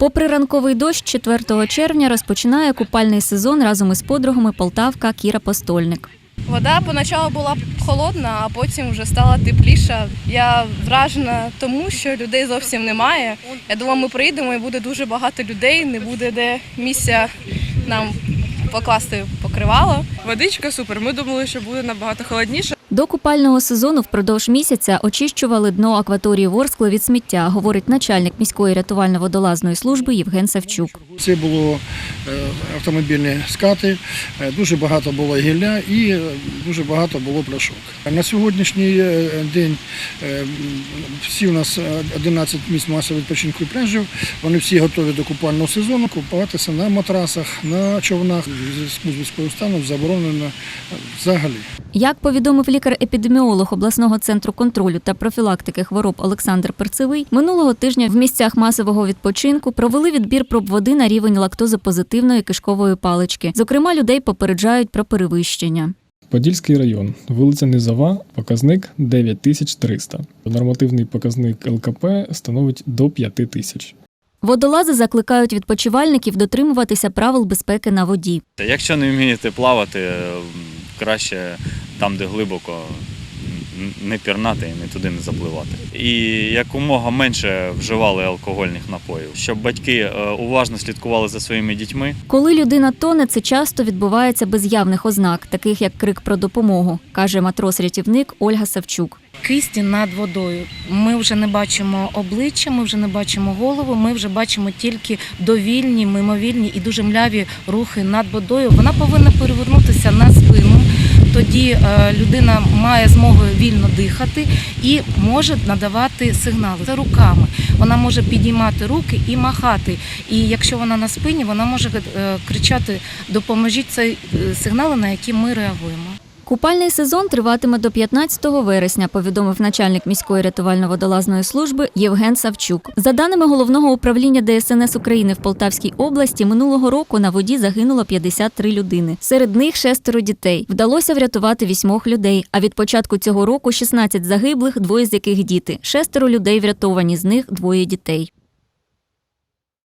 Попри ранковий дощ, 4 червня розпочинає купальний сезон разом із подругами Полтавка Кіра Постольник. Вода поначалу була холодна, а потім вже стала тепліша. Я вражена тому, що людей зовсім немає. Я думаю, ми приїдемо і буде дуже багато людей, не буде де місця нам покласти покривало. Водичка супер. Ми думали, що буде набагато холодніше. До купального сезону впродовж місяця очищували дно акваторії Ворскли від сміття, говорить начальник міської рятувально-водолазної служби Євген Савчук. Це було е, автомобільні скати, е, дуже багато було гілля і е, дуже багато було пляшок. На сьогоднішній день всі у нас е, 11 місць масового відпочинку і пляжів. Вони всі готові до купального сезону. Купатися на матрасах, на човнах. З військовим станом заборонено е, взагалі. Як повідомив лікар-епідеміолог обласного центру контролю та профілактики хвороб Олександр Перцевий, минулого тижня в місцях масового відпочинку провели відбір проб води на рівень лактозопозитивної кишкової палички. Зокрема, людей попереджають про перевищення. Подільський район, вулиця Низова, показник 9300. Нормативний показник ЛКП становить до 5000. Водолази закликають відпочивальників дотримуватися правил безпеки на воді. Якщо не вмієте плавати, краще там, де глибоко, не пірнати і не туди не запливати. І якомога менше вживали алкогольних напоїв, щоб батьки е, уважно слідкували за своїми дітьми. Коли людина тоне, це часто відбувається без явних ознак, таких як крик про допомогу, каже матрос-рятівник Ольга Савчук. кисті над водою. Ми вже не бачимо обличчя, ми вже не бачимо голову, ми вже бачимо тільки довільні, мимовільні і дуже мляві рухи над водою. Вона повинна перевернутися на спину. Тоді е, людина має змогу вільно дихати і може надавати сигнали за руками. Вона може підіймати руки і махати. І якщо вона на спині, вона може е, кричати Допоможіть це сигнал сигнали, на які ми реагуємо. Купальний сезон триватиме до 15 вересня, повідомив начальник міської рятувально-водолазної служби Євген Савчук. За даними головного управління ДСНС України в Полтавській області, минулого року на воді загинуло 53 людини. Серед них шестеро дітей. Вдалося врятувати вісьмох людей. А від початку цього року 16 загиблих, двоє з яких діти. Шестеро людей врятовані, з них двоє дітей.